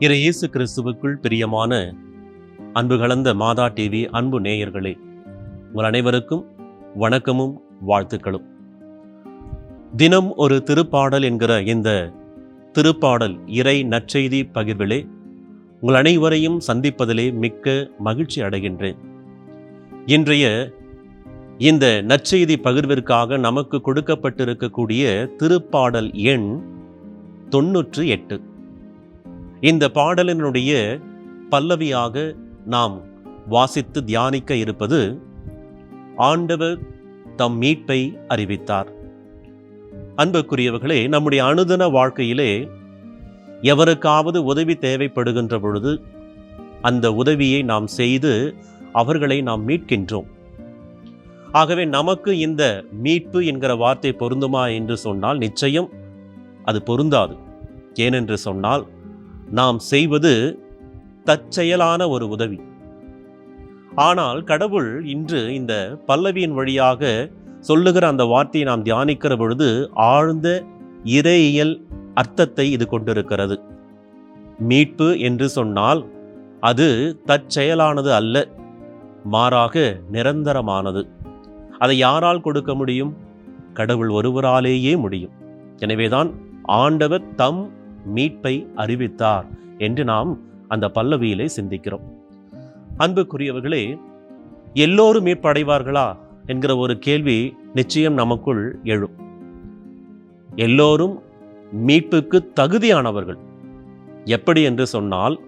இறை இயேசு கிறிஸ்துவுக்குள் பிரியமான அன்பு கலந்த மாதா டிவி அன்பு நேயர்களே உங்கள் அனைவருக்கும் வணக்கமும் வாழ்த்துக்களும். தினம் ஒரு திருப்பாடல் என்கிற இந்த திருப்பாடல் இறை நற்செய்தி பகிர்விலே உங்கள் அனைவரையும் சந்திப்பதிலே மிக்க மகிழ்ச்சி அடைகின்றேன். இன்றைய இந்த நற்செய்தி பகிர்விற்காக நமக்கு கொடுக்கப்பட்டிருக்கக்கூடிய திருப்பாடல் எண் தொன்னூற்று எட்டு. இந்த பாடலினுடைய பல்லவியாக நாம் வாசித்து தியானிக்க இருப்பது ஆண்டவர் தம் மீட்பை அறிவித்தார். அன்புக்குரியவர்களே நம்முடைய அனுதின வாழ்க்கையிலே எவருக்காவது உதவி தேவைப்படுகின்ற பொழுது அந்த உதவியை நாம் செய்து அவர்களை நாம் மீட்கின்றோம். ஆகவே நமக்கு இந்த மீட்பு என்கிற வார்த்தை பொருந்துமா என்று சொன்னால் நிச்சயம் அது பொருந்தாது. ஏனென்று சொன்னால் நாம் செய்வது தற்செயலான ஒரு உதவி. ஆனால் கடவுள் இன்று இந்த பல்லவியின் வழியாக சொல்லுகிற அந்த வார்த்தையை நாம் தியானிக்கிற பொழுது ஆழ்ந்த இறையியல் அர்த்தத்தை இது கொண்டிருக்கிறது. மீட்பு என்று சொன்னால் அது தற்செயலானது அல்ல மாறாக நிரந்தரமானது. அதை யாரால் கொடுக்க முடியும்? கடவுள் ஒருவராலேயே முடியும். எனவேதான் ஆண்டவர் தம் மீட்பை அறிவித்தார் என்று நாம் அந்த பல்லவியிலே சிந்திக்கிறோம். அன்புக்குரியவர்களே எல்லோரும் மீட்படைவார்களா என்கிற ஒரு கேள்வி நிச்சயம் நமக்குள் எழும். எல்லோரும் மீட்புக்கு தகுதியானவர்கள். எப்படி என்று சொன்னால்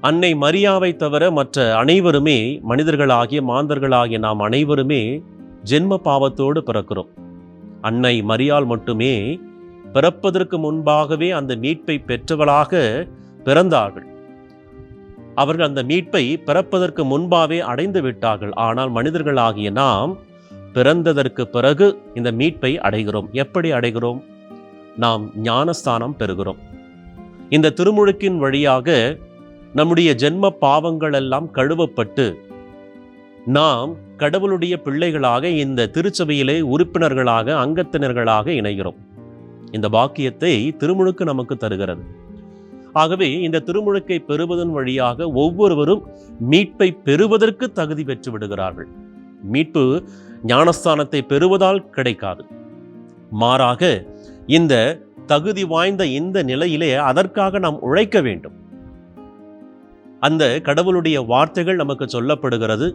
அன்னை மரியாவை தவிர மற்ற அனைவருமே மனிதர்களாகிய மாந்தர்களாகிய நாம் அனைவருமே ஜென்ம பாவத்தோடு பிறக்கிறோம். அன்னை மரியால் மட்டுமே பிறப்பதற்கு முன்பாகவே அந்த மீட்பை பெற்றவளாக பிறந்தார்கள். அவர்கள் அந்த மீட்பை பிறப்பதற்கு முன்பாகவே அடைந்து விட்டார்கள். ஆனால் மனிதர்களாகிய நாம் பிறந்ததற்கு பிறகு இந்த மீட்பை அடைகிறோம். எப்படி அடைகிறோம்? நாம் ஞானஸ்தானம் பெறுகிறோம். இந்த திருமுழுக்கின் வழியாக நம்முடைய ஜென்ம பாவங்கள் எல்லாம் கழுவப்பட்டு நாம் கடவுளுடைய பிள்ளைகளாக இந்த திருச்சபையிலே உறுப்பினர்களாக அங்கத்தினர்களாக இணைகிறோம். இந்த பாக்கியத்தை திருமுழுக்கு நமக்கு தருகிறது. ஆகவே இந்த திருமுழுக்கை பெறுவதன் வழியாக ஒவ்வொருவரும் மீட்பை பெறுவதற்கு தகுதி பெற்று விடுகிறார்கள். மீட்பு ஞானஸ்தானத்தை பெறுவதால் கிடைக்காது. மாறாக இந்த தகுதி வாய்ந்த இந்த நிலையிலே அதற்காக நாம் உழைக்க வேண்டும். அந்த கடவுளுடைய வார்த்தைகள் நமக்கு சொல்லப்படுகிறது.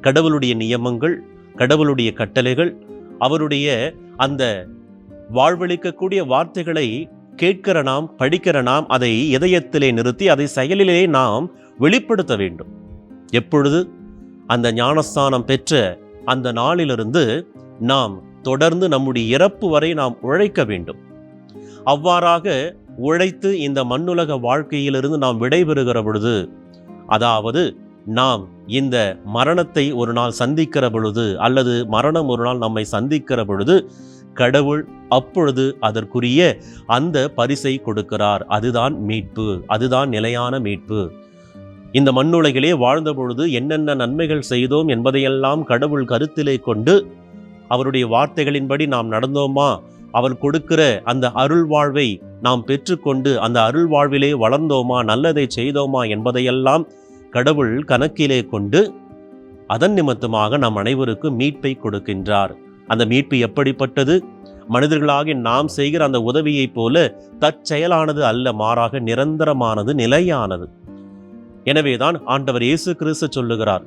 கடவுளுடைய நியமங்கள் கடவுளுடைய கட்டளைகள் அவருடைய அந்த வாழ்வளிக்கக்கூடிய வார்த்தைகளை கேட்கிற நாம் படிக்கிற நாம் அதை இதயத்திலே நிறுத்தி அதை செயலிலே நாம் வெளிப்படுத்த வேண்டும். எப்பொழுது? அந்த ஞானஸ்தானம் பெற்ற அந்த நாளிலிருந்து நாம் தொடர்ந்து நம்முடைய இறப்பு வரை நாம் உழைக்க வேண்டும். அவ்வாறாக உழைத்து இந்த மண்ணுலக வாழ்க்கையிலிருந்து நாம் விடைபெறுகிற பொழுது அதாவது நாம் இந்த மரணத்தை ஒரு நாள் சந்திக்கிற பொழுது அல்லது மரணம் ஒரு நாள் நம்மை சந்திக்கிற பொழுது கடவுள் அப்பொழுது அதற்குரிய அந்த பரிசை கொடுக்கிறார். அதுதான் மீட்பு. அதுதான் நிலையான மீட்பு. இந்த மண்ணுலகிலே வாழ்ந்த பொழுது என்னென்ன நன்மைகள் செய்தோம் என்பதையெல்லாம் கடவுள் கருத்திலே கொண்டு அவருடைய வார்த்தைகளின்படி நாம் நடந்தோமா? அவர் கொடுக்கிற அந்த அருள் வாழ்வை நாம் பெற்றுக்கொண்டு அந்த அருள் வாழ்விலே வளர்ந்தோமா? நல்லதை செய்தோமா? என்பதையெல்லாம் கடவுள் கணக்கிலே கொண்டு அதன் நிமித்தமாக நம் அனைவருக்கும் மீட்பை கொடுக்கின்றார். அந்த மீட்பு எப்படிப்பட்டது? மனிதர்களாகி நாம் செய்கிற அந்த உதவியைப் போல தற்செயலானது அல்ல மாறாக நிரந்தரமானது நிலையானது. எனவேதான் ஆண்டவர் இயேசு கிறிஸ்து சொல்லுகிறார்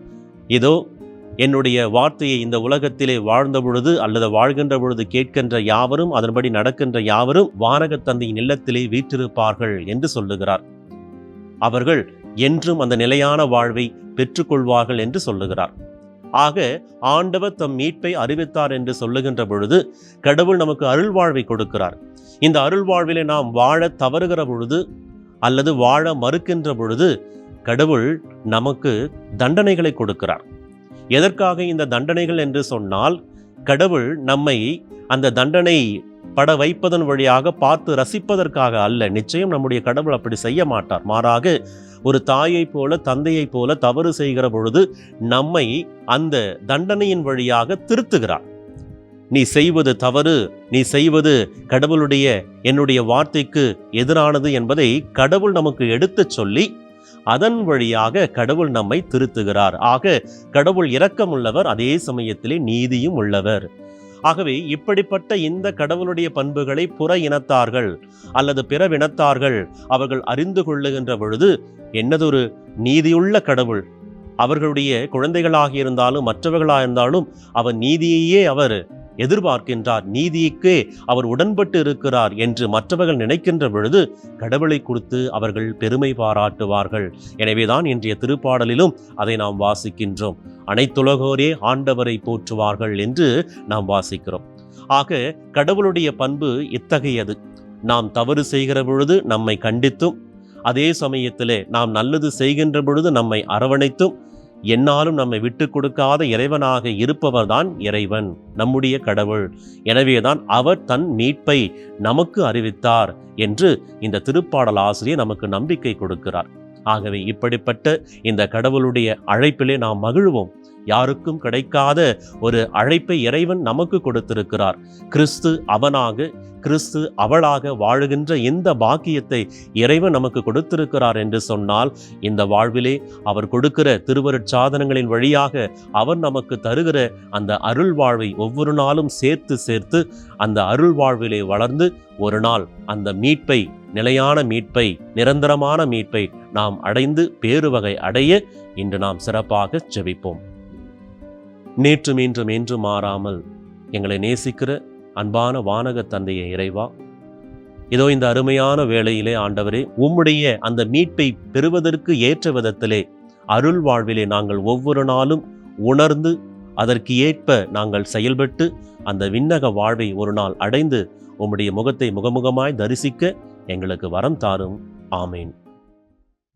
இதோ என்னுடைய வார்த்தையை இந்த உலகத்திலே வாழ்ந்த பொழுது அல்லது வாழ்கின்ற பொழுது கேட்கின்ற யாவரும் அதன்படி நடக்கின்ற யாவரும் வானகத் தந்தையின் இல்லத்திலே வீற்றிருப்பார்கள் என்று சொல்லுகிறார். அவர்கள் என்றும் அந்த நிலையான வாழ்வை பெற்றுக்கொள்வார்கள் என்று சொல்லுகிறார். ஆக ஆண்டவர் தம் மீட்பை அறிவித்தார் என்று சொல்லுகின்ற பொழுது கடவுள் நமக்கு அருள் வாழ்வை கொடுக்கிறார். இந்த அருள் வாழ்விலே நாம் வாழ தவறுகிற பொழுது அல்லது வாழ மறுக்கின்ற பொழுது கடவுள் நமக்கு தண்டனைகளை கொடுக்கிறார். எதற்காக இந்த தண்டனைகள் என்று சொன்னால் கடவுள் நம்மை அந்த தண்டனை பட வைப்பதன் வழியாக பார்த்து ரசிப்பதற்காக அல்ல. நிச்சயம் நம்முடைய கடவுள் அப்படி செய்ய மாட்டார். மாறாக ஒரு தாயைப் போல தந்தையைப் போல தவறு செய்கிற பொழுது நம்மை அந்த தண்டனையின் வழியாக திருத்துகிறார். நீ செய்வது தவறு நீ செய்வது கடவுளுடைய என்னுடைய வார்த்தைக்கு எதிரானது என்பதை கடவுள் நமக்கு எடுத்துச் சொல்லி அதன் வழியாக கடவுள் நம்மை திருத்துகிறார். ஆக கடவுள் இரக்கமுள்ளவர் அதே சமயத்திலே நீதியும் உள்ளவர். ஆகவே இப்படிப்பட்ட இந்த கடவுளுடைய பண்புகளை புற இனத்தார்கள் அல்லது பிறவினத்தார்கள் அவர்கள் அறிந்து கொள்ளுகின்ற பொழுது என்னதொரு நீதியுள்ள கடவுள்? அவர்களுடைய குழந்தைகளாக இருந்தாலும் மற்றவர்களாக இருந்தாலும் அவர் நீதியையே அவர் எதிர்பார்க்கின்றார். நீதிக்கே அவர் உடன்பட்டு இருக்கிறார் என்று மற்றவர்கள் நினைக்கின்ற பொழுது கடவுளை குறித்து அவர்கள் பெருமை பாராட்டுவார்கள். எனவேதான் இன்றைய திருப்பாடலிலும் அதை நாம் வாசிக்கின்றோம். அனைத்துலகோரே ஆண்டவரை போற்றுவார்கள் என்று நாம் வாசிக்கிறோம். ஆக கடவுளுடைய பண்பு இத்தகையது. நாம் தவறு செய்கிற பொழுது நம்மை கண்டித்தும் அதே சமயத்திலே நாம் நல்லது செய்கின்ற பொழுது நம்மை அரவணைத்தும் என்னாலும் நம்மை விட்டு கொடுக்காத இறைவனாக இருப்பவர்தான் இறைவன் நம்முடைய கடவுள். எனவேதான் அவர் தன் மீட்பை நமக்கு அறிவித்தார் என்று இந்த திருப்பாடல் ஆசிரியர் நமக்கு நம்பிக்கை கொடுக்கிறார். ஆகவே இப்படிப்பட்ட இந்த கடவுளுடைய அழைப்பிலே நாம் மகிழ்வோம். யாருக்கும் கிடைக்காத ஒரு அழைப்பை இறைவன் நமக்கு கொடுத்திருக்கிறார். கிறிஸ்து அவனாக கிறிஸ்து அவளாக வாழுகின்ற இந்த பாக்கியத்தை இறைவன் நமக்கு கொடுத்திருக்கிறார் என்று சொன்னால் இந்த வாழ்விலே அவர் கொடுக்கிற திருவருட்சாதனங்களின் வழியாக அவர் நமக்கு தருகிற அந்த அருள் வாழ்வை ஒவ்வொரு நாளும் சேர்த்து சேர்த்து அந்த அருள் வாழ்விலே வளர்ந்து ஒரு நாள் அந்த மீட்பை நிலையான மீட்பை நிரந்தரமான மீட்பை நாம் அடைந்து பேருவகை அடைய இன்று நாம் சிறப்பாக ஜெபிப்போம் நேற்றும் இன்றும் என்று மாறாமல் எங்களை நேசிக்கிற அன்பான வானக தந்தையை இறைவா. இதோ இந்த அருமையான வேளையிலே ஆண்டவரே உம்முடைய அந்த மீட்பை பெறுவதற்கு ஏற்ற விதத்திலே அருள் வாழ்விலே நாங்கள் ஒவ்வொரு நாளும் உணர்ந்து அதற்கு ஏற்ப நாங்கள் செயல்பட்டு அந்த விண்ணக வாழ்வை ஒரு நாள் அடைந்து உம்முடைய முகத்தை முகமுகமாய் தரிசிக்க எங்களுக்கு வரம் தாரும். ஆமேன்.